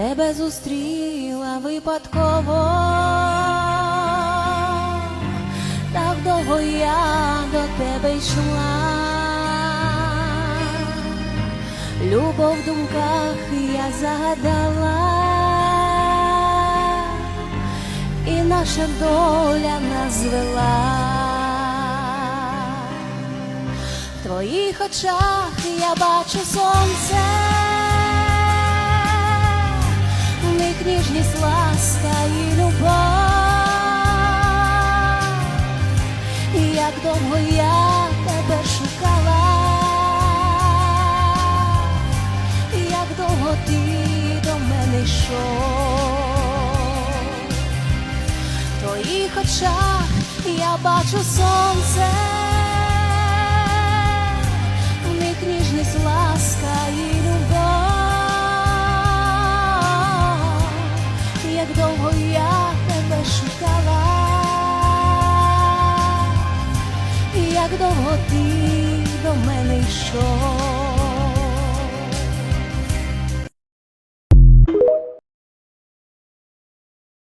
тебе зустріла випадково, так довго я до тебе йшла, любов в думках я загадала, і наша доля нас звела. В твоїх очах я бачу сонце, довго я тебе шукала, як довго ти до мене йшов. В твоїх очах я бачу сонце, в них ніжність, ласка і любов. Як довго я тебе шукала, як довго ти.